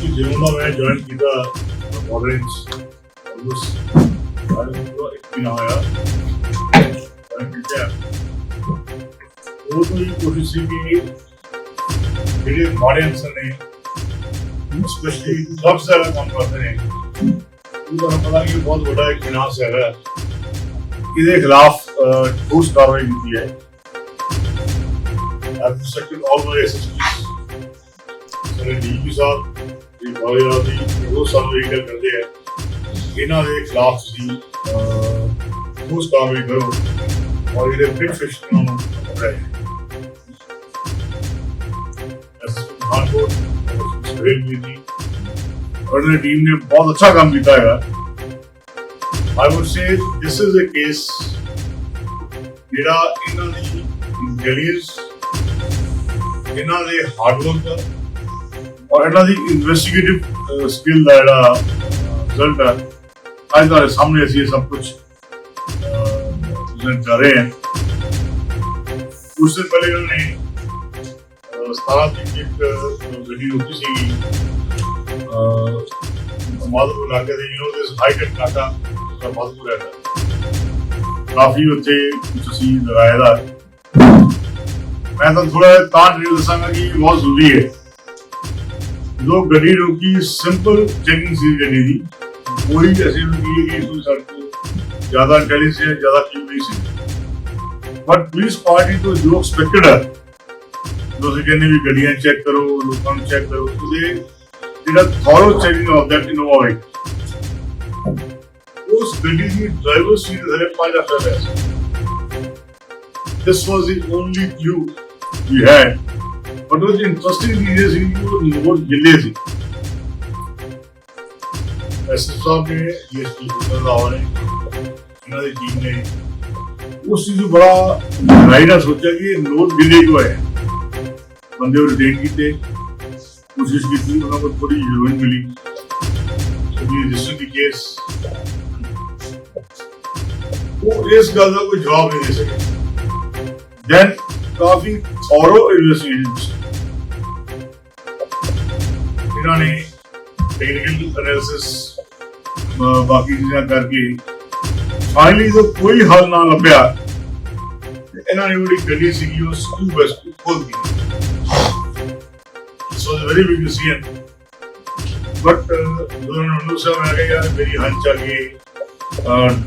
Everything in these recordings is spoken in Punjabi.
ਕਿ ਜਦੋਂ ਦਾ ਮੈਂ ਜੁਆਇਨ ਕੀਤਾ ਮੋਡਰਨਸ ਆਲਮੋਸਟ ਉਹ ਇੱਕ ਮਹੀਨਾ ਹੋਇਆ ਉਹ ਤੋਂ ਹੀ ਕੋਸ਼ਿਸ਼ ਸੀ ਕਿ ਜਿਹੜੇ ਮਾਡਰਨਸ ਨੇ ਸਪੈਸ਼ਲੀ ਜੌਬ ਸੇ ਕੰਮ ਕਰਦੇ ਨੇ ਉਹ ਤੁਹਾਨੂੰ ਪਤਾ ਕਿ ਬਹੁਤ ਵੱਡਾ ਇੱਕ ਫਿਨਾਂਸ ਹੈਗਾ ਇਹਦੇ ਖਿਲਾਫ ਠੋਸ ਕਾਰਵਾਈ ਕੀਤੀ ਹੈ ਐਡਮਿਨਿਸਟ੍ਰੇਟਿਵ ਆਰਗੇਨਾਈਜੇਸ਼ਨਸ ਸਾਰੇ ਡੀਪੀ ਸਾਹਿਬ ਇਹ ਬਹੁਤ ਦੀ ਉਹ ਸਾਨੂੰ ਇਹ ਗੱਲ ਕਰਦੇ ਆ। ਇਹਨਾਂ ਦੇ ਖਿਲਾਫ ਤੁਸੀਂ ਅਹ, ਠੋਸ ਕਾਰਵਾਈ ਕਰੋ ਔਰ ਇਹਦੇ ਬਿਗ ਫਿਸ਼ ਨੂੰ ਪਕੜਾਏ ਐਸਐਸਪੀ ਪਠਾਨਕੋਟ ਸੁਹੇਲ ਜੀ ਦੀ ਔਰ ਇਹਨਾਂ ਟੀਮ ਨੇ ਬਹੁਤ ਅੱਛਾ ਕੰਮ ਕੀਤਾ ਹੈਗਾ। I would say this is a case ਜਿਹੜਾ ਇਹਨਾਂ ਦੀ ਗਲੀਜ਼ ਇਹਨਾਂ ਦੇ ਹਾਰਡ ਵਰਕ ਔਰ ਇਹਨਾਂ ਦੀ ਇਨਵੈਸਟੀਗੇਟਿਵ ਸਕਿੱਲ ਦਾ ਜਿਹੜਾ ਰਿਜ਼ਲਟ ਹੈ ਅੱਜ ਤੁਹਾਡੇ ਸਾਹਮਣੇ ਅਸੀਂ ਇਹ ਸਭ ਕੁਝ ਪ੍ਰੈਜ਼ੈਂਟ ਕਰ ਰਹੇ ਹਾਂ। ਉਸ ਤੋਂ ਪਹਿਲੇ ਇਹਨਾਂ ਨੇ ਸਤਾਰਾਂ ਤਰੀਕ ਦੀ ਇੱਕ ਅਹ, ਗੱਡੀ ਰੋਕੀ ਸੀਗੀ ਇਲਾਕੇ ਦੇ ਯੂ نو ਦਿਸ ਹਾਈਟੈਕ ਨਾਕਾ ਦਾ ਮਾਧਵਪੁਰ ਹੈ ਕਾਫੀ ਉੱਥੇ ਤੁਸੀਂ ਲਗਾਇਆ ਦਾ ਮੈਂ ਤਾਂ ਥੋੜਾ ਤਾਂ ਡਿਟੇਲ ਦੱਸਾਂਗਾ ਕਿ ਬਹੁਤ ਜ਼ਰੂਰੀ ਹੈ। ਜੋ ਗੱਡੀ ਰੋਕੀ ਸਿੰਪਲ ਚੈਕਿੰਗ ਸੀ ਗੱਡੀ ਦੀ ਕੋਈ ਐਸੀ ਨਹੀਂ ਹੈ ਕਿ ਕੋਈ ਸਾਡੇ ਤੋਂ ਜ਼ਿਆਦਾ ਇੰਟੈਲੀਜੈਂਸ ਜ਼ਿਆਦਾ ਕੀ ਨਹੀਂ ਸੀ। ਬਟ ਪੁਲਿਸ ਪਾਰਟੀ ਤੋਂ ਜੋ ਐਕਸਪੈਕਟਡ ਹੈ, ਤੁਸੀਂ ਕਹਿੰਦੇ ਵੀ ਗੱਡੀਆਂ ਚੈੱਕ ਕਰੋ, ਲੋਕਾਂ ਨੂੰ ਚੈੱਕ ਕਰੋ, ਉਹਦੇ ਜਿਹੜਾ thorough checking of that Innova ਉਸ ਗੱਡੀ ਦੀ ਡਰਾਈਵਰ ਸੀਟ ਦੇ ਪੰਜ ਅਫਸਰ ਹੈ। This was the only clue we had. But what was interesting ਚੀਜ਼ ਇਹ ਸੀ ਕਿ ਉਹ ਨੋਟ ਗਿੱਲੇ ਸੀ ਐਸਐਸ ਸਾਹਿਬ ਨੇ ਡੀਐਸਪੀ ਹੁਸਨ ਰਾਓ ਨੇ ਇਹਨਾਂ ਦੀ ਟੀਮ ਨੇ ਉਸ ਚੀਜ਼ ਨੂੰ ਬੜਾ ਗਹਿਰਾਈ ਨਾਲ ਸੋਚਿਆ ਕਿ ਇਹ ਨੋਟ ਗਿੱਲੇ ਕਿਉਂ ਹੈ ਬੰਦੇ ਨੂੰ ਰਿਟੇਨ ਕੀਤੇ ਕੋਸ਼ਿਸ਼ ਕੀਤੀ ਉਹਨਾਂ ਕੋਲ ਥੋੜੀ ਹੀਰੋਇਨ ਮਿਲੀ ਵੀ ਰਜਿਸਟਰ ਦੀ ਕੇਸ ਉਹ ਇਸ ਗੱਲ ਦਾ ਕੋਈ ਜਵਾਬ ਨਹੀਂ ਦੇ ਸਕੇ ਦੈਨ ਕਾਫੀ ਥੋਰੋ ਇਨਵੈਸਟੀਗੇਸ਼ਨ ਇਹਨਾਂ ਨੇ ਟੈਕਨੀਕਲ ਐਨਾਲਿਸਿਸ ਬਾਕੀ ਚੀਜ਼ਾਂ ਕਰਕੇ ਫਾਈਨਲੀ ਜੋ ਕੋਈ ਹੱਲ ਨਾ ਲੱਭਿਆ, ਇਹਨਾਂ ਨੇ ਉਹਦੀ ਗੱਡੀ ਸੀਗੀ ਉਹ ਸਕੂ ਬਸ ਖੋਲ ਦਿੱਤੀ। So very big decision but ਜਦੋਂ ਨੂੰ ਸਮਝ ਆ ਗਿਆ ਯਾਰ, ਮੇਰੀ ਹੰਚ ਆ ਗਈ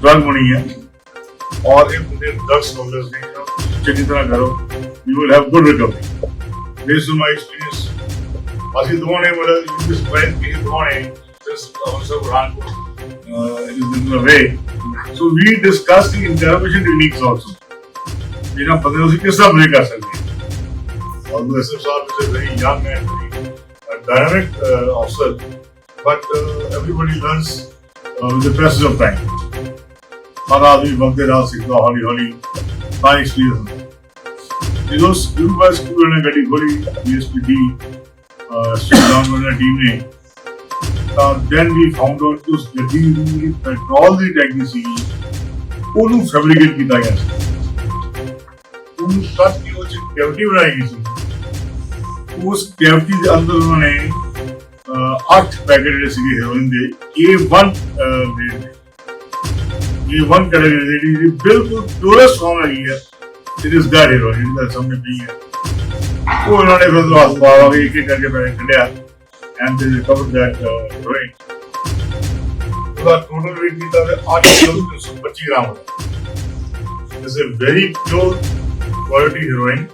ਡਰਗ ਬਣੀ ਹੈ ਔਰ ਇਹ ਬੰਦੇ ਡਰਗ ਸਮਗਲਰਸ ਨੇ, ਚੰਗੀ ਤਰ੍ਹਾਂ ਕਰੋ you will have good recovery based on my experience ਅਸੀਂ ਦੋਵਾਂ ਨੇ ਮਤਲਬ ਇਸ ਬੈਂਕ ਕੇ ਦੋਵਾਂ ਨੇ ਜਿਸ ਅਵਸਰ ਬੁਰਾਨ ਕੋ it is in a way so we discuss the intervention techniques also ਇਹਨਾਂ ਬੰਦੇ ਨੂੰ ਅਸੀਂ ਕਿਸ ਤਰ੍ਹਾਂ ਬ੍ਰੇਕ ਕਰ ਸਕਦੇ ਹਾਂ? although SF Saab is a very young and very uh, dynamic uh, officer, but uh, everybody learns uh, with the passage of time. ਹਰ ਆਦਮੀ ਵਕਤ ਦੇ ਨਾਲ ਸਿੱਖਦਾ ਹੌਲੀ ਹੌਲੀ ਤਾਂ ਐਕਸਪੀਰੀਅੰਸ ਹੁੰਦਾ। ਜਦੋਂ ਸਕੂਲ ਬਾਈ ਸਕੂਲ ਨੇ ਗੱਡੀ ਖੋਲੀ ਡੀਐਸਪੀਡੀ ਸਟੇਟ ਗਵਰਨਮੈਂਟ ਟੀਮ ਨੇ ਤਾਂ ਦੈਨ ਵੀ ਫਾਊਂਡ ਆਊਟ ਕਿ ਉਸ ਗੱਡੀ ਦੀ ਪੈਟਰੋਲ ਦੀ ਟੈਂਕੀ ਸੀ ਉਹਨੂੰ ਫੈਬਰਿਕੇਟ ਕੀਤਾ ਗਿਆ ਸੀ। ਉਹਨੂੰ ਕੱਟ ਕੇ ਉਹ ਚ ਕੈਵਿਟੀ ਬਣਾਈ ਗਈ ਸੀ। ਉਸ ਕੈਵਿਟੀ ਦੇ ਅੰਦਰ ਉਹਨਾਂ ਨੇ ਅਹ, ਅੱਠ ਪੈਕੇਟ ਜਿਹੜੇ ਸੀਗੇ ਹੈਰੋਇਨ ਦੇ A1 ਦੇ A1 ਕੈਟਾਗਰੀ ਜਿਹੜੀ ਬਿਲਕੁਲ ਪਿਓਰੈਸਟ ਫਾਰਮ ਹੈਗੀ ਹੈ ਇਟ ਇਜ਼ ਦੈਟ ਹੈਰੋਇਨ ਦਾ ਸਾਹਮਣੇ ਪਈ ਹੈ। ਉਹ ਉਹਨਾਂ ਨੇ ਫਿਰ ਦੁਆਸ ਪਾਵਾ ਵੀ ਇੱਕ ਇੱਕ ਕਰਕੇ ਪੈਕੇਟ ਕੱਢਿਆ। And they recover that heroin ਉਹਦਾ ਟੋਟਲ weight ਕੀਤਾ ਤੇ 8 kilo 325 gram is a very pure quality heroin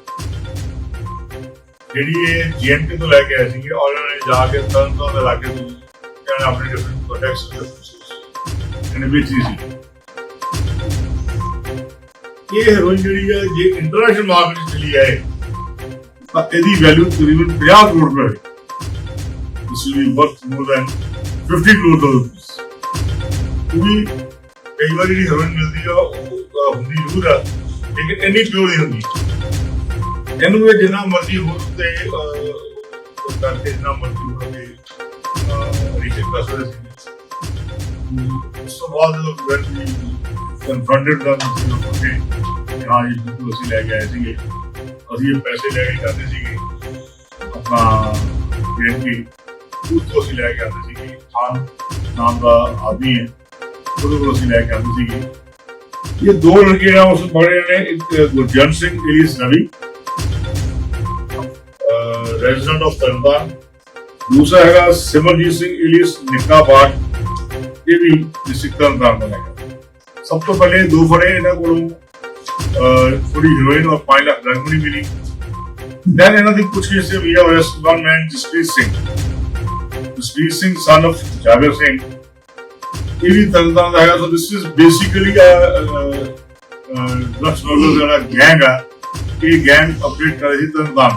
ਜਿਹੜੀ ਇਹ ਜੀਐਨਟੀ ਤੋਂ ਲੈ ਕੇ ਆਏ ਸੀਗੇ ਔਰ ਉਹਨਾਂ ਨੇ ਜਾ ਕੇ ਤਰਨ ਤੋਂ ਦੇ ਇਲਾਕੇ ਇਹਨਾਂ ਆਪਣੇ ਡਿਫਰੈਂਟ ਪ੍ਰੋਡਕਟਸ ਇਹਨੇ ਵੇਚੀ ਸੀ। ਇਹ ਹੈਰੋਇਨ ਜਿਹੜੀ ਹੈ, ਜੇ ਇੰਟਰਨੈਸ਼ਨਲ ਮਾਰਕੀਟ ਚ ਚਲੀ ਆਏ ਤਾਂ ਇਹਦੀ ਵੈਲਿਊ ਤਕਰੀਬਨ 50 ਕਰੋੜ ਰੁਪਏ ਹੈ this will be worth more than 50 crore dollars ਕਿਉਂਕਿ ਕਈ ਵਾਰੀ ਜਿਹੜੀ ਹੈਰੋਇਨ ਮਿਲਦੀ ਆ, ਉਹ ਹੁੰਦੀ ਜ਼ਰੂਰ ਆ, ਲੇਕਿਨ ਇੰਨੀ ਪਿਓਰ ਨਹੀਂ ਹੁੰਦੀ। ਇਹਨੂੰ ਇਹ ਜਿੰਨਾ ਮਰਜ਼ੀ ਹੋਰ ਤੇ ਕਰਕੇ ਜਿੰਨਾ ਮਰਜ਼ੀ ਹੋਰ ਕੇ ਰੀਚੇਕ ਕਰ ਸਕਦੇ ਉਸ ਤੋਂ ਬਾਅਦ ਜਦੋਂ when we confronted them you ਕਿ, ਹਾਂ, ਇਹ ਬਿਲਕੁਲ ਲੈ ਕੇ ਆਏ ਸੀਗੇ। ਅਸੀਂ ਇਹ ਪੈਸੇ ਲੈ ਕੇ ਜਾਂਦੇ ਸੀਗੇ ਆਪਣਾ ਬੇਨਤੀ ਉਸ ਤੋਂ ਅਸੀਂ ਲੈ ਕੇ ਆਉਂਦੇ ਸੀਗੇ ਖਾਨ ਨਾਮ ਦਾ ਆਦਮੀ ਹੈ ਉਹਦੇ ਕੋਲ ਅਸੀਂ ਲੈ ਕੇ ਆਉਂਦੇ ਸੀਗੇ ਇਹ ਦੋ ਲੜਕੇ ਆ ਉਸ ਬੜੇ ਨੇ ਇੱਕ ਗੁਰਜਨ ਸਿੰਘ ਇਲੀਸ ਨਵੀ ਰੈਜ਼ੀਡੈਂਟ ਆਫ ਤਰਨਤਾਰਨ ਦੂਸਰਾ ਹੈਗਾ ਸਿਮਰਜੀਤ ਸਿੰਘ ਇਲੀਸ ਨਿੱਕਾ ਬਾਟ ਇਹ ਵੀ ਡਿਸਟ੍ਰਿਕਟ ਤਰਨਤਾਰਨ ਦਾ ਹੈਗਾ ਸਭ ਤੋਂ ਪਹਿਲੇ ਦੋ ਫੜੇ ਇਹਨਾਂ ਕੋਲੋਂ ਅਹ, ਥੋੜੀ ਹੀਰੋਇਨ ਔਰ 5 ਲੱਖ ਰੰਗ ਨਹੀਂ ਮਿਲੀ। ਦੈਨ ਇਹਨਾਂ ਦੀ ਪੁੱਛਗਿੱਛ ਤੇ ਵੀਆ ਹੋਇਆ one man Jaspreet Singh. Jaspreet Singh son of Jagar Singh. ਇਹ ਵੀ ਤਰਨਤਾਰਨ ਦਾ ਹੈਗਾ। So this is basically a drugs roller the gang ਆ। ਇਹ ਗੈਂਗ ਅਪਡੇਟ ਕਰ ਰਹੀ ਸੀ ਤਰਨਤਾਰਨ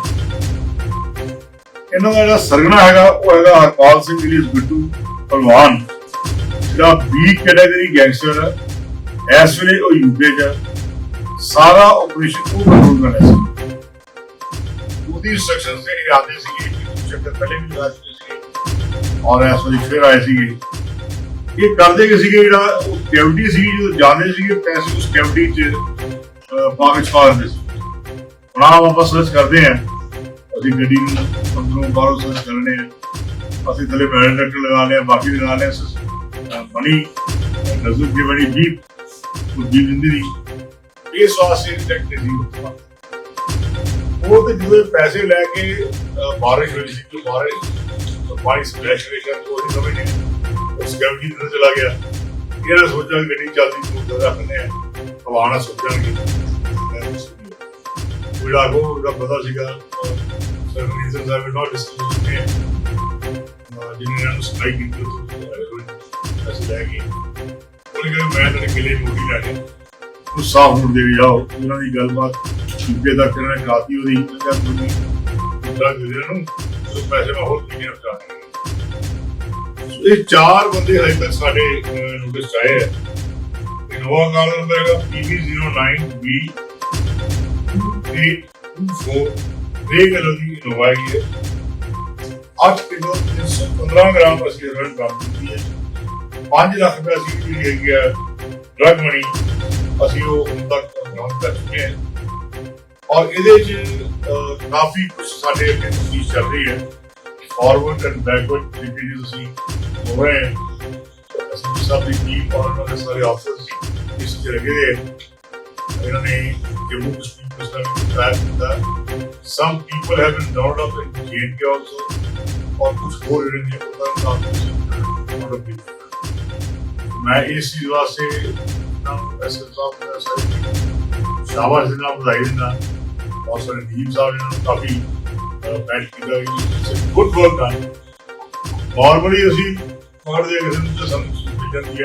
ਇਹਨਾਂ ਦਾ ਜਿਹੜਾ ਸਰਗਣਾ ਹੈਗਾ ਉਹ ਹੈਗਾ ਹਰਪਾਲ ਸਿੰਘ ਜੀ ਬਿੱਟੂ ਪਹਿਲਵਾਨ ਜਿਹੜਾ ਬੀ ਕੈਟਾਗਰੀ ਗੈਂਗਸਟਰ ਹੈ ਇਸ ਵੇਲੇ ਉਹ ਯੂਕੇ ਚ ਹੈ। ਸਾਰਾ ਆਪਰੇਸ਼ਨ ਉਹ ਕੰਟਰੋਲ ਕਰ ਰਿਹਾ ਸੀ। ਉਹਦੀ ਇੰਸਟਰਕਸ਼ਨ ਤੇ ਇਹ ਸੀਗੇ ਚੱਕਰ ਪਹਿਲੇ ਵੀ ਲਗਾ ਚੁੱਕੇ ਸੀਗੇ ਔਰ ਇਸ ਵਾਰੀ ਫਿਰ ਆਏ ਸੀਗੇ। ਇਹ ਕਰਦੇ ਕਿ ਸੀਗੇ ਜਿਹੜਾ ਉਹ ਕੈਵਿਟੀ ਸੀ ਜਦੋਂ ਜਾਂਦੇ ਸੀਗੇ ਪੈਸੇ ਉਸ ਕੈਵਿਟੀ ਚ ਅਹ, ਪਾ ਸੀ। ਹੁਣ ਆਪ ਆਪਾਂ ਸਰਚ ਕਰਦੇ ਹਾਂ। ਅਸੀਂ ਗੱਡੀ ਨੂੰ ਅੰਦਰੋਂ ਬਾਹਰੋਂ ਸਰਚ ਕਰਨੇ ਆ ਅਸੀਂ ਥੱਲੇ ਵੈਲਿਡੇਟਰ ਲਗਾ ਲਿਆ ਬਾਕੀ ਲਗਾ ਲਿਆ। ਬਣੀ। ਨਜ਼ਰ ਦੀ ਬਣੀ ਜੀਪ ਉਹ ਜੀਪ ਜਿੰਦੀ ਦੀ ਇਸ ਵਾਸਤੇ ਟੈਕਟ ਸੀ ਉਹ ਤੇ ਜਦੋਂ ਪੈਸੇ ਲੈ ਕੇ ਅਹ, ਬਾਰਿਸ਼ ਹੋਈ ਸੀ ਜੋ ਬਾਰਿਸ਼ ਪਾਣੀ ਸਪਲੈਸ਼ ਹੋਈ ਜਾਂ ਕੋਈ ਕਮੀ ਨਹੀਂ ਉਸ ਕੈਵਿਟੀ ਦੇ ਅੰਦਰ ਚਲਾ ਗਿਆ ਇਹਨਾਂ ਨੇ ਸੋਚਿਆ ਕਿ ਗੱਡੀ ਚੱਲਦੀ ਤੋਂ ਉੱਧਰ ਰੱਖਨੇ ਆ ਹਵਾਨਾ ਸੋਚਣਗੇ ਜਿਹੜਾ ਉਹ ਦਾ ਪਤਾ ਸੀਗਾ sir reasons I will not disclose ਨੇ ਜਿਹਨੇ ਨੂੰ ਸਟ੍ਰਾਈਕ ਕੀਤੀ ਉਹ ਅਸੀਂ ਲੈ ਗਏ ਉਹਨੇ ਕਿਹਾ ਮੈਂ ਤਾਂ ਕਿਲੇ ਮੋਟੀ ਲੈ ਕੇ ਗੁੱਸਾ ਹੋਣ ਦੇ ਜਾਓ ਉਹਨਾਂ ਦੀ ਗੱਲਬਾਤ ਚੁੱਕੇ ਦਾ ਕਿਹਨਾਂ ਨੇ ਕਾਤੀ ਉਹਦੀ ਕਿਹਾ ਤੁਸੀਂ ਡਰਗ ਦੇ ਨੂੰ ਪੈਸੇ ਮੈਂ ਹੋਰ ਕਿੰਨੇ ਹਟਾ ਇਹ ਚਾਰ ਬੰਦੇ ਹਜੇ ਤੱਕ ਸਾਡੇ ਨੋਟਿਸ ਆਏ ਹੈ ਇਨੋਵਾ ਕਾਰ ਨੰਬਰ ਹੈਗਾ PV09B 824 ਇਹ ਕਿਲੋ ਦੀ ਇਨੋਵਾ ਹੈਗੀ ਹੈ। 8 ਕਿਲੋ 315 ਗ੍ਰਾਮ ਅਸੀਂ ਰਨ ਕਰ ਦਿੱਤੀ ਹੈ। 5 ਲੱਖ ਰੁਪਏ ਅਸੀਂ ਜਿਹੜੀ ਹੈਗੀ ਹੈ ਡਰਗ ਮਨੀ ਅਸੀਂ ਉਹ ਹੁਣ ਤੱਕ ਬਰਾਮਦ ਕਰ ਚੁੱਕੇ ਹਾਂ ਔਰ ਇਹਦੇ ਚ ਅਹ, ਕਾਫੀ ਕੁਝ ਸਾਡੇ ਅੱਗੇ ਤਫਤੀਸ਼ ਚੱਲ ਰਹੀ ਹੈ ਫਾਰਵਰਡ ਐਂਡ ਬੈਕਵਰਡ ਲਿੰਕੇਜ ਅਸੀਂ ਹੋ ਰਹੇ ਹੈ ਅਸੀਂ ਸਭ ਦੀ ਟੀਮ ਔਰ ਉਹਨਾਂ ਦੇ ਸਾਰੇ ਆਫਸਰਸ ਇਸ ਚ ਲੱਗੇ ਹੋਏ ਹੈ। ਇਹਨਾਂ ਨੇ ਜੰਮੂ ਕਸ਼ਮੀਰ ਪੁਲਿਸ ਨੂੰ ਟ੍ਰੈਕ ਕੀਤਾ some people have been downed up in J and K also ਔਰ ਕੁਝ ਹੋਰ ਜਿਹੜੇ ਨੇ ਪਤਾ ਨਹੀਂ ਮੈਂ ਇਸ ਚੀਜ਼ ਵਾਸਤੇ ਨਾਮ ਐਸਐਸ ਸਾਹਿਬ ਦਾ ਸਾਰੇ ਸ਼ਾਬਾਸ਼ ਦੇਣਾ ਵਧਾਈ ਦੇਣਾ ਔਰ ਸਾਰੇ ਨੀਮ ਸਾਹਿਬ ਨੇ ਨੂੰ ਕਾਫੀ ਬੈਠ ਕੀਤਾ it's good work done normally ਅਸੀਂ ਪਕੜ ਕਿਸੇ ਨੂੰ ਸਾਨੂੰ ਮਿਲ ਜਾਂਦੀ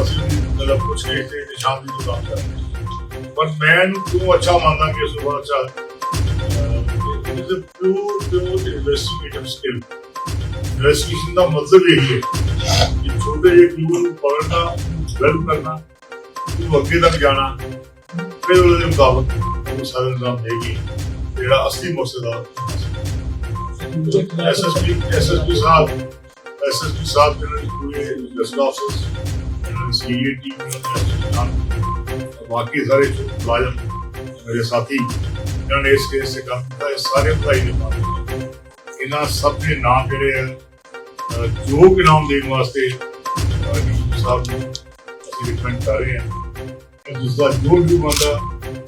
ਅਸੀਂ ਮਤਲਬ ਕੁਛ ਨਹੀਂ ਤੇ ਨਿਸ਼ਾਨ ਦੀ ਦੁਕਾਨ ਕਰਦੇ ਪਰ ਮੈਂ ਇਹਨੂੰ ਕਿਉਂ ਅੱਛਾ ਮੰਨਦਾ ਕਿ ਉਸ ਅੱਛਾ it is a pure pure investigative skill investigation ਦਾ ਮਤਲਬ ਇਹ ਹੈ ਕਿ ਛੋਟੇ ਜਿਹੇ ਕਲੂ ਨੂੰ ਪਕੜਨਾ ਡਿਵੈਲਪ ਕਰਨਾ ਉਹ ਅੱਗੇ ਤੱਕ ਜਾਣਾ ਫਿਰ ਉਹਦੇ ਮੁਤਾਬਕ ਉਹ ਸਾਰਾ ਨਿਜ਼ਾਮ ਦੇਗੀ ਜਿਹੜਾ ਅਸਲੀ ਮਕਸਦ ਆ ਐਸਐਸਪੀ ਐਸਐਸਪੀ ਸਾਹਿਬ ਐਸਐਸਪੀ ਸਾਹਿਬ ਜਿਹੜੇ ਪੂਰੇ ਗਸਟ ਆਫਿਸ ਇਹਨਾਂ ਦੀ ਸੀਏ ਟੀਮ ਬਾਕੀ ਸਾਰੇ ਮੁਲਾਜ਼ਮ ਮੇਰੇ ਸਾਥੀ ਇਹਨਾਂ ਨੇ ਇਸ ਕੇਸ ਤੇ ਕੰਮ ਕੀਤਾ ਇਹ ਸਾਰੇ ਵਧਾਈ ਦੇ ਪਾत्र ਇਹਨਾਂ ਸਭ ਦੇ ਨਾਮ ਜਿਹੜੇ ਆ ਅਹ, ਜੋ ਇਨਾਮ ਦੇਣ ਵਾਸਤੇ ਸਾਹਿਬ ਨੂੰ ਅਸੀਂ ਰਿਕਮੈਂਡ ਕਰ ਰਹੇ ਹਾਂ। ਜਿਸ ਦਾ ਜੋ ਵੀ ਬੰਦਾ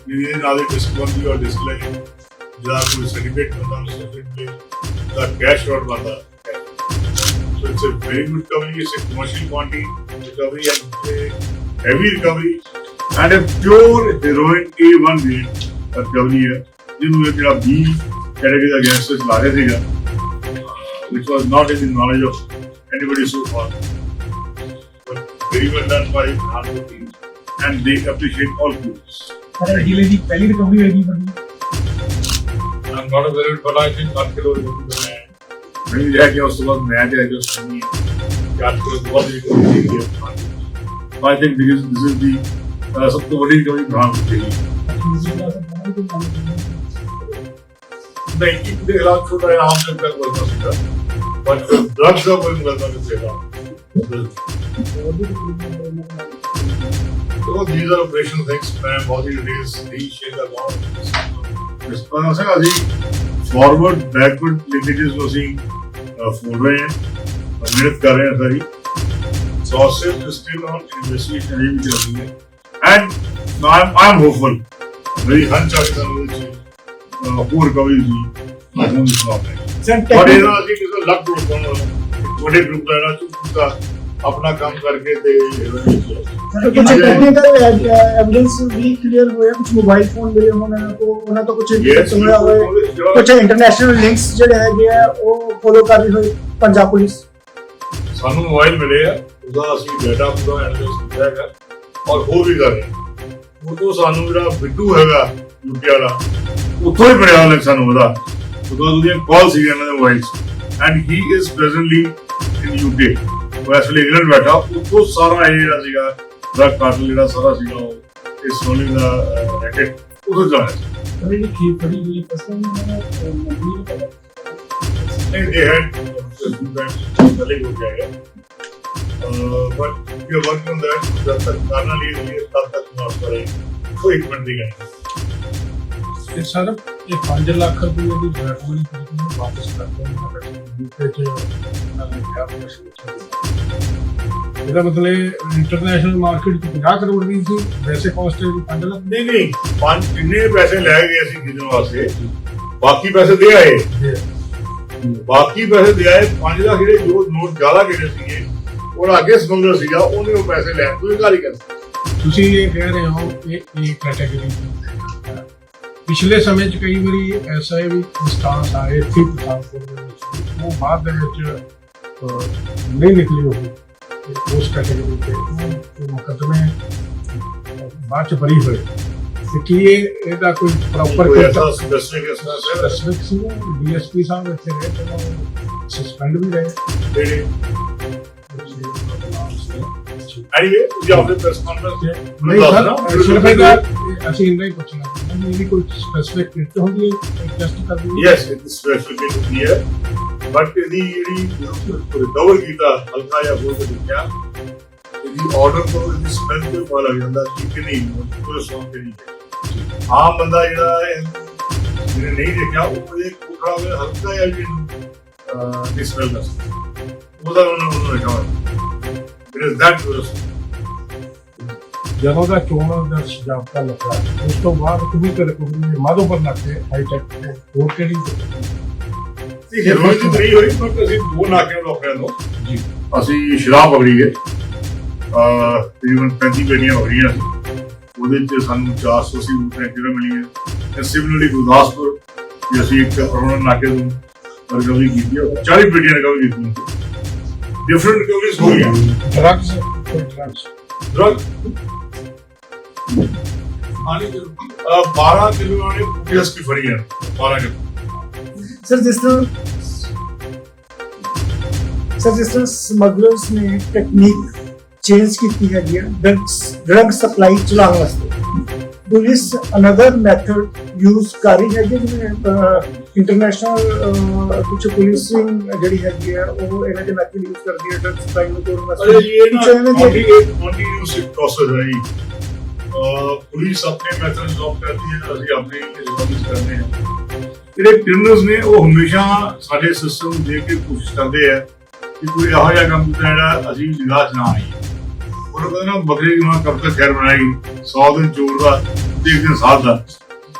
ਜਿਹਦੇ ਨਾਲ ਡਿਸਕਵਰੀ ਔਰ ਡਿਸਪਲੇ ਜਿਹੜਾ ਕੋਈ ਸਰਟੀਫਿਕੇਟ ਬੰਦਾ ਨੂੰ ਸਰਟੀਫਿਕੇਟ ਦਾ ਕੈਸ਼ ਆਊਟ ਬੰਦਾ So it's a very good recovery. It's a commercial quantity recovery and a heavy recovery and a pure heroin A1 grade recovery ਹੈ ਜਿਹਨੂੰ ਇਹ ਜਿਹੜਾ B ਕੈਟਾਗਰੀ ਦਾ ਗੈਂਗਸਟਰ ਚਲਾ ਰਿਹਾ ਸੀਗਾ which was not in the knowledge of anybody so far. But very well done by Nando team and they appreciate all groups. Sir ਹੀਲੇ ਦੀ ਪਹਿਲੀ ਰਿਕਵਰੀ ਹੋਏਗੀ ਬੜੀ I'm not aware of it, but I think 8 kilo ਮੈਂ ਨਹੀਂ ਰਹਿ ਗਿਆ ਉਸ ਤੋਂ ਬਾਅਦ ਮੈਂ ਤੇ ਜੋ ਸੁਣੀ 8 ਕਿਲੋ ਤੋਂ ਵੱਧ ਰਿਕਵਰੀ ਕੀਤੀ ਹੈ I think this is this is the uh, ਸਭ ਤੋਂ ਵੱਡੀ ਰਿਕਵਰੀ ਬ੍ਰਾਂਡ ਹੋਈ ਨਹੀਂ ਇੱਕ ਦੇ ਖਿਲਾਫ ਛੋਟਾ ਜਿਹਾ ਆਮ ਜਨਤਾ ਕੋਲ ਨਾ ਸੀਗਾ So these are operation things. ਮੈਂ ਬਹੁਤ ਹੀ ਰੇਸ ਦੀ ਸ਼ੇਅਰ ਦਾ ਬਹੁਤ ਇਸ ਪਰ ਅਸੀਂ ਅਸੀਂ ਫਾਰਵਰਡ ਬੈਕਵਰਡ ਲਿੰਕੇजेस ਨੂੰ ਅਸੀਂ ਫੋਲ ਰਹੇ ਹਾਂ ਮਿਹਨਤ ਕਰ ਰਹੇ ਹਾਂ ਸਾਰੀ। ਸੌਸੇਜ ਸਟਿਲ ਔਨ ਇਨਵੈਸਟੀਗੇਸ਼ਨ ਇਹ ਵੀ ਚੱਲ ਰਹੀ ਹੈ। ਐਂਡ ਆਈ ਐਮ ਹੋਪਫੁਲ ਮੇਰੀ ਹੰਚ ਆ ਕਿ ਸਾਨੂੰ ਹੋਰ ਕਵੀ ਜੀ ਹੁਣ ਇਸ ਮਾਮਲੇ ਸਰ ਪਰ ਇਹਦਾ ਅਸੀਂ ਕਿਸੇ ਲੱਕ ਨੂੰ ਵੱਡੇ ਗਰੁੱਪ ਦਾ ਚੁੱਕਾ ਆਪਣਾ ਕੰਮ ਕਰਕੇ ਤੇ ਕੁਝ ਟੈਕਨੀਕਲ ਐਵਿਡੈਂਸ ਵੀ ਕਲੀਅਰ ਹੋਇਆ ਕੁਝ ਮੋਬਾਈਲ ਫੋਨ ਮਿਲੇ ਉਹਨਾਂ ਕੋ ਉਹਨਾਂ ਤੋਂ ਕੁਝ Yes, ਹੋਇਆ। ਕੁਝ ਇੰਟਰਨੈਸ਼ਨਲ ਲਿੰਕਸ ਜਿਹੜੇ ਹੈਗੇ ਆ ਉਹ ਫੋਲੋ ਕਰ ਰਹੀ ਹੋਈ ਪੰਜਾਬ ਪੁਲਿਸ। ਸਾਨੂੰ ਮੋਬਾਈਲ ਮਿਲੇ ਆ ਉਹਦਾ ਅਸੀਂ ਡਾਟਾ ਪੂਰਾ ਐਨਾਲਾਈਜ਼ ਕੀਤਾ ਹੈਗਾ ਔਰ ਹੋਰ ਵੀ ਕਰ ਰਹੇ ਹਾਂ। ਉਹ ਤੋਂ ਸਾਨੂੰ ਜਿਹੜਾ ਬਿੱਟੂ ਹੈਗਾ ਯੂਕੇ ਵਾਲਾ ਉੱਥੋਂ ਹੀ ਮਿਲਿਆ ਉਹਨੇ ਸਾਨੂੰ ਉਹਦਾ। ਉਦੋਂ ਉਹਦੀਆਂ ਕਾਲ ਸੀ ਇਹਨਾਂ ਦੇ mobile and he is presently in UK ਉਹ ਇਸ ਲਈ ਇੰਗਲੈਂਡ ਬੈਠਾ। ਉੱਥੋਂ ਸਾਰਾ ਇਹ ਜਿਹੜਾ ਸੀਗਾ ਡਰਗ ਕਾਰਟਲ ਜਿਹੜਾ ਸਾਰਾ ਸੀਗਾ ਉਹ ਇਸ ਸੋਲਿੰਗ ਦਾ ਰੈਕਟ ਉੱਥੋਂ ਜਾ ਰਿਹਾ ਸੀ। ਅਰੇ ਇਹ ਕੀ ਫੜੀ ਹੋਈ ਪਸੰਦ ਨਹੀਂ ਇਹ ਹੈ ਪਹਿਲੇ ਹੋ ਜਾਏਗਾ but you work on that ਜਦ ਤੱਕ ਕਰਨਾ ਨਹੀਂ ਹੈ ਤਦ ਤੱਕ ਨਾ ਕਰੇ ਕੋਈ ਇੱਕ ਮਿੰਟ ਦੀ ਗੱਲ ਤੇ ਸਰ ਇਹ 5 ਲੱਖ ਰੁਪਏ ਦੀ ਡਰਾਈਵ ਵਾਲੀ ਵਾਪਸ ਕਰ ਦਿਓ ਯੂਕੇ ਚ ਨਾਲ ਲਿਖਿਆ ਹੋਇਆ ਸੀ ਇਹਦਾ ਮਤਲਬ ਇੰਟਰਨੈਸ਼ਨਲ ਮਾਰਕੀਟ ਚ 50 ਕਰੋੜ ਦੀ ਸੀ ਵੈਸੇ ਕਾਸਟ ਹੈ 5 ਲੱਖ। ਨਹੀਂ ਨਹੀਂ ਪੰਜ ਕਿੰਨੇ ਪੈਸੇ ਲੈ ਗਏ ਸੀ ਕਿਦੋਂ ਵਾਸਤੇ ਬਾਕੀ ਪੈਸੇ ਦੇ ਆਏ। ਬਾਕੀ ਪੈਸੇ ਦੇ ਆਏ 5 ਲੱਖ ਜਿਹੜੇ ਜੋ ਨੋਟ ਜ਼ਿਆਦਾ ਕਿਹੜੇ ਸੀਗੇ ਉਹ ਅੱਗੇ ਸਮੁੰਦਰ ਸੀਗਾ ਉਹਨੇ ਉਹ ਪੈਸੇ ਲੈਣ ਤੋਂ ਇਨਕਾਰ ਹੀ ਕਰ ਤੁਸੀਂ ਇਹ ਕਹਿ ਰਹੇ ਹੋ ਕਿ ਇਹ ਕੈਟਾਗਰੀ ਪਿਛਲੇ ਸਮੇਂ ਚ ਕਈ ਵਾਰੀ ਐਸਾ ਵੀ ਇੰਸਟਾਂਸ ਆਏ ਸੀ ਪਠਾਨਕੋਟ ਦੇ ਵਿੱਚ ਉਹ ਬਾਅਦ ਦੇ ਵਿੱਚ ਨਹੀਂ ਨਿਕਲੀ ਉਹ ਉਸ ਕੈਟਾਗਰੀ ਤੇ ਉਹ- ਮੁਕੱਦਮੇ ਬਾਅਦ ਚ ਬਰੀ ਹੋਏ। ਤੇ ਕੀ ਇਹ ਇਹਦਾ ਕੋਈ ਪ੍ਰੋਪਰ ਕੋਈ ਐਸਾ ਸਪੈਸਿਫਿਕ ਐਸਾ ਹੈ? ਸਪੈਸਿਫਿਕ ਸੀ ਡੀਐਸਪੀ ਸਾਹਿਬ ਇੱਥੇ ਰਹੇ ਤੇ ਉਹ ਸਸਪੈਂਡ ਵੀ ਰਹੇ। ਜਿਹੜੇ ਨਹੀਂ ਐਨੀਵੇ ਤੁਸੀਂ ਆਪਣੇ ਪ੍ਰੈਸ ਕਾਨਫਰੰਸ ਸਰ ਸਿਰਫ ਇਹ ਅਸੀਂ ਇੰਨਾ ਹੀ ਪੁੱਛਣਾ। ਚਾਹੁੰਦੇ ਹਾਂ ਵੀ ਇਹਦੀ ਕੋਈ ਸਪੈਸਿਫਿਕ ਕਿਟ ਹੁੰਦੀ ਹੈ? ਟੈਸਟ ਕਰਦੀ ਹੈ? ਯੈਸ ਇਟ ਇਜ਼ ਸਪੈਸ਼ਲ ਹੁੰਦੀ ਹੈ। ਬਟ ਇਹਦੀ ਜਿਹੜੀ ਰਿਕਵਰ ਕੀਤਾ ਹਲਕਾ ਜਿਹਾ ਬੋਲ ਕੇ ਦੇਖਿਆ ਇਹਦੀ ਆਰਡਰ ਤੋਂ ਇਹਦੀ ਸਮੈਲ ਤੋਂ ਪਤਾ ਲੱਗ ਜਾਂਦਾ ਕਿ ਕਿ ਨਹੀਂ ਪੂਰੇ ਸੌਂਗ ਤੇ ਨਹੀਂ ਹੈ। ਆਮ ਬੰਦਾ ਜਿਹੜਾ ਹੈ, ਜਿਹਨੇ ਨਹੀਂ ਦੇਖਿਆ, ਉਹ ਇਹ ਕੋਠਾ ਹੋਵੇ, ਹਲਕਾ ਜਿਹਾ ਜਿਹਨੂੰ ਦੀ ਸਮੈਲ ਦਾ ਉਹਦਾ ਉਹਨਾਂ ਨੂੰ ਦੇਖਾ ਇਟ ਇਜ਼ ਦੈਟ ਜਦੋਂ ਦਾ ਚੋਣ ਦਾ ਜਾਬਤਾ ਲੱਗਾ ਉਸ ਤੋਂ ਬਾਅਦ ਕभी ਕਰ ਕੋਈ ਮਾਧੋ ਪਰ ਲੱਗੇ ਹਾਈ ਟੈਕ ਤੇ ਹੋਰ ਕਿਹੜੀ ਸੀ ਹੀਰੋਇਨ ਦੀ ਨਹੀਂ ਹੋਈ ਪਰ ਅਸੀਂ ਦੋ ਨਾਕਿਆਂ ਆਪਣੇ ਤੋਂ ਜੀ। ਅਸੀਂ ਸ਼ਰਾਬ ਪਕੜੀ ਹੈ ਅਹ ਤਕਰੀਬਨ 35 ਬੇੜੀਆਂ ਪਕੜੀਆਂ ਸੀ ਉਹਦੇ ਚ ਸਾਨੂੰ 400 ਸੀ ਟੈਂਕਰਾਂ ਮਿਲੀਆਂ। ਤੇ ਸਿਮਿਲਰਲੀ ਗੁਰਦਾਸਪੁਰ ਵੀ ਅਸੀਂ ਇੱਕ ਕਰੋਨਾ ਨਾਕੇ ਤੋਂ ਰਿਕਵਰੀ ਕੀਤੀ ਹੈ 40 ਬੇੜੀਆਂ ਰਿਕਵਰੀ ਕੀਤੀਆਂ ਡਿਫਰੈਂਟ ਰਿਕਵਰੀਜ਼ ਹੋ ਗਈਆਂ। ਡਰੱਗਸ ਡਰੱਗਸ ਡਰਗ ਆਨੀ 12 ਕਿਲੋ ਨੇ ਪੀਐਸ ਕੀ ਫੜੀ ਹੈ 12 ਕਿਲੋ ਸਰ ਜਿਸ ਤਰ੍ਹਾਂ ਸਰ ਜਿਸ ਤਰ੍ਹਾਂ ਸਮਗਲਰਸ ਨੇ ਟੈਕਨੀਕ ਚੇਂਜ ਕੀਤੀ ਹੈਗੀ ਹੈ ਡਰਗਸ ਡਰਗ ਸਪਲਾਈ ਚਲਾਉਣ ਵਾਸਤੇ ਪੁਲਿਸ ਅਨਦਰ ਮੈਥਡ ਯੂਜ਼ ਕਰ ਰਹੀ ਹੈਗੀ ਜਿਵੇਂ ਇੰਟਰਨੈਸ਼ਨਲ ਕੁਝ ਪੁਲਿਸਿੰਗ ਜਿਹੜੀ ਹੈਗੀ ਹੈ ਉਹ ਇਹਨਾਂ ਦੇ ਮੈਥਡ ਯੂਜ਼ ਕਰਦੀ ਹੈ ਡਰਗ ਸਪਲਾਈ ਨੂੰ ਤੋੜਨ अरे ਵਾਸਤੇ ये ना कुछ ऐसे थे- ऑलरेडी एक ਪੁਲਿਸ ਆਪਣੇ ਮੈਥਡ ਅਡਾਪਟ ਕਰਦੀ ਹੈ, ਅਸੀਂ ਆਪਣੇ ਇਸ ਕਰਦੇ ਹਾਂ ਜਿਹੜੇ ਕ੍ਰਿਮਨਲਸ ਨੇ, ਉਹ ਹਮੇਸ਼ਾ ਸਾਡੇ ਸਿਸਟਮ ਨੂੰ ਦੇਖ ਕੇ ਕੋਸ਼ਿਸ਼ ਕਰਦੇ ਆ ਕਿ ਕੋਈ ਇਹੋ ਜਿਹਾ ਕੰਮ ਕੀਤਾ ਜਿਹੜਾ ਅਸੀਂ ਨਿਗਾਹ ਨਾ ਆਈ ਉਹਨਾਂ ਕਹਿੰਦੇ ਨਾ ਬੱਕਰੀ ਦੀ ਮਾਂ ਕਬ ਖੈਰ ਬਣਾਈ, ਸੌ ਦਿਨ ਚੋਰ ਦਾ, ਇੱਕ ਦਿਨ ਸਾਥ ਦਾ।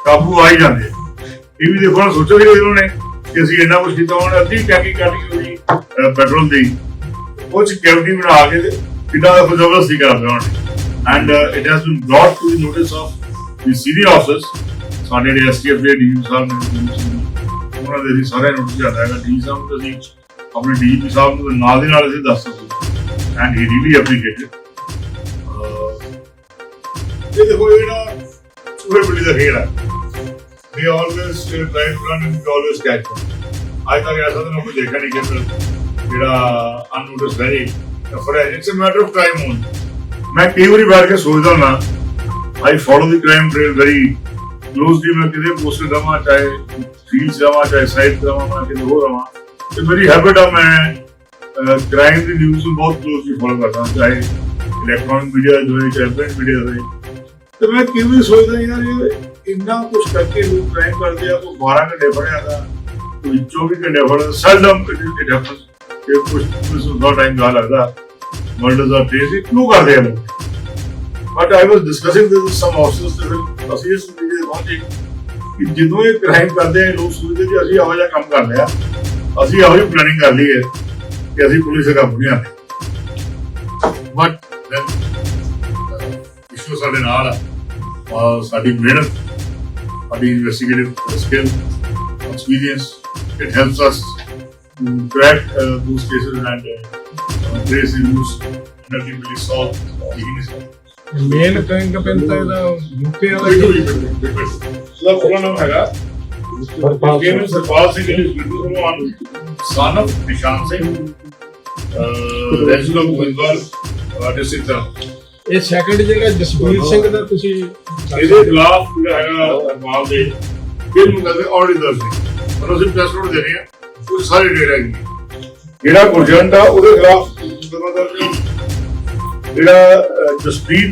ਕਾਬੂ ਆ ਹੀ ਜਾਂਦੇ ਇਹ ਵੀ ਦੇਖੋ, ਸੋਚੋ ਕਿ ਉਹਨਾਂ ਨੇ ਕਿ ਅਸੀਂ ਇੰਨਾ ਕੁਝ ਕੀਤਾ ਹੁਣ ਅੱਧੀ ਟੈਕੀ ਕਾਟੀ ਹੋਈ ਪੈਟਰੋਲ ਦੀ। ਕੁਝ ਕੈਵਟੀ ਬਣਾ ਕੇ ਕਿੱਡਾ ਜ਼ਬਰਦਸਤੀ ਕਰਦੇ ਉਹਨਾਂ। ਨੇ ਪਿਆ ਉਹਨੇ and it has been brought to the notice of the senior officers ਸਾਡੇ ਜਿਹੜੇ ਐਸਟੀਐਫ ਦੇ ਡੀਜੀ ਸਾਹਿਬ ਨੇ ਉਹਨਾਂ ਦੇ ਅਸੀਂ ਸਾਰੇ ਨੋਟਿਸ ਜਾਂਦਾ ਹੈਗਾ ਡੀ ਸਾਹਿਬ ਨੂੰ ਅਸੀਂ ਆਪਣੇ ਡੀਜੀ ਸਾਹਿਬ ਨੂੰ ਨਾਲ ਦੇ ਨਾਲ ਅਸੀਂ ਦੱਸ ਸਕਦੇ ਐਂਡ ਹੀ ਰੀਲੀ ਐਪਰੀਸ਼ੀਏਟਡ ਇਹ ਦੇਖੋ ਇਹ ਨਾ ਚੂਹੇ ਬਿੱਲੀ ਦਾ ਖੇਡ ਹੈ we always uh, try to run and we always catch them. ਅੱਜ ਤੱਕ ਐਸਾ ਤਾਂ ਕੋਈ ਦੇਖਿਆ ਨਹੀਂ ਕਿ ਜਿਹੜਾ ਅਨਨੋਟਿਸ ਰਹਿ ਜੇ for it's a matter of time ਹੁਣ ਮੈਂ ਕਈ ਵਾਰੀ ਬੈਠ ਕੇ ਸੋਚਦਾ ਹੁੰਦਾ I follow the crime trail very closely ਮੈਂ ਕਿਤੇ ਪੋਸਟ ਦਵਾਂ, ਚਾਹੇ ਫੀਲਡ ਜਾਵਾਂ ਚਾਹੇ ਸਾਈਟ ਜਾਵਾਂ ਮੈਂ ਕਿਤੇ ਹੋ ਰਵਾਂ ਤੇ ਮੇਰੀ ਹੈਬਿਟ ਆ ਮੈਂ ਕ੍ਰਾਈਮ ਦੀ ਨਿਊਜ਼ ਨੂੰ ਬਹੁਤ ਕਲੋਜ਼ਲੀ ਫੋਲੋ ਕਰਦਾ ਚਾਹੇ ਇਲੈਕਟ੍ਰੋਨਿਕ ਮੀਡੀਆ ਜੋ ਹੈ ਚਾਹੇ ਪ੍ਰਿੰਟ ਮੀਡੀਆ ਹੋਵੇ ਤੇ ਮੈਂ ਕਈ ਵਾਰੀ ਸੋਚਦਾ ਯਾਰ ਇਹ ਇੰਨਾ ਕੁਝ ਕਰਕੇ ਲੋਕ ਕ੍ਰਾਈਮ ਕਰਦੇ ਆ, ਕੋਈ 12 ਘੰਟੇ ਫੜਿਆ ਦਾ ਕੋਈ 24 ਘੰਟੇ ਫੜਿਆ ਸੈਲਡਮ ਇਟ ਹੈਪਨਸ ਕਿ ਕੁਝ ਕੁਝ ਦਾ ਟਾਈਮ ਦਾ ਲੱਗਦਾ। ਮਰਡਰਸ ਆਰ ਕ੍ਰੇਜ਼ੀ ਕਿਉਂ ਕਰਦੇ ਆ ਲੋਕ but I was discussing this with some officers ਤੇ ਫਿਰ ਅਸੀਂ ਇਸ ਚੀਜ਼ ਦੇ ਪਹੁੰਚੇ ਕਿ ਜਦੋਂ ਇਹ ਕ੍ਰਾਈਮ ਕਰਦੇ ਆ ਲੋਕ ਸੋਚਦੇ ਕਿ ਅਸੀਂ ਇਹੋ ਜਿਹਾ ਕੰਮ ਕਰ ਲਿਆ। ਅਸੀਂ ਇਹੋ ਜਿਹੀ ਪਲੈਨਿੰਗ ਕਰ ਲਈ ਹੈ ਕਿ ਅਸੀਂ ਪੁਲਿਸ ਦੇ ਕਾਬੂ ਨਹੀਂ ਆਉਂਦੇ ਬਟ ਇਸ਼ੂ ਸਾਡੇ ਨਾਲ ਆ। ਔਰ ਸਾਡੀ ਮਿਹਨਤ ਸਾਡੀ investigative skill experience it helps us to crack uh, those cases and uh, UK ਵਾਲਾ ਬਿਲਕੁਲ ਜੀ, ਬਿਲਕੁਲ, ਬਿਲਕੁਲ। ਉਹਦਾ ਪੂਰਾ ਨਾਮ ਹੈਗਾ gem Sarpal Singh Raman son of Nishan Singh resident Goindwal district ਇਹ ਸੈਕੰਡ ਜਿਹੜਾ ਜਸਵੀਰ ਸਿੰਘ ਦਾ ਤੁਸੀਂ ਇਹਦੇ ਖਿਲਾਫ ਜਿਹੜਾ ਹੈਗਾ ਅਰਮਾਲ ਦੇ ਇਹ ਮੁਕਦਮੇ ਆਲਰੇਡੀ ਦਰਜ ਨੇ ਪਰ ਅਸੀਂ ਪ੍ਰੈਸ ਨੋਟ ਦੇ ਰਹੇ ਹਾਂ ਉਹ ਸਾਰੇ ਡੇਟ ਹੈਗੀ ਜਿਹੜਾ ਗੁਰਜੰਟ ਆ ਉਹਦੇ ਖਿਲਾਫ ਮੁਕਦਮਾ ਦਰਜ ਜਿਹੜਾ ਜਸਪ੍ਰੀਤ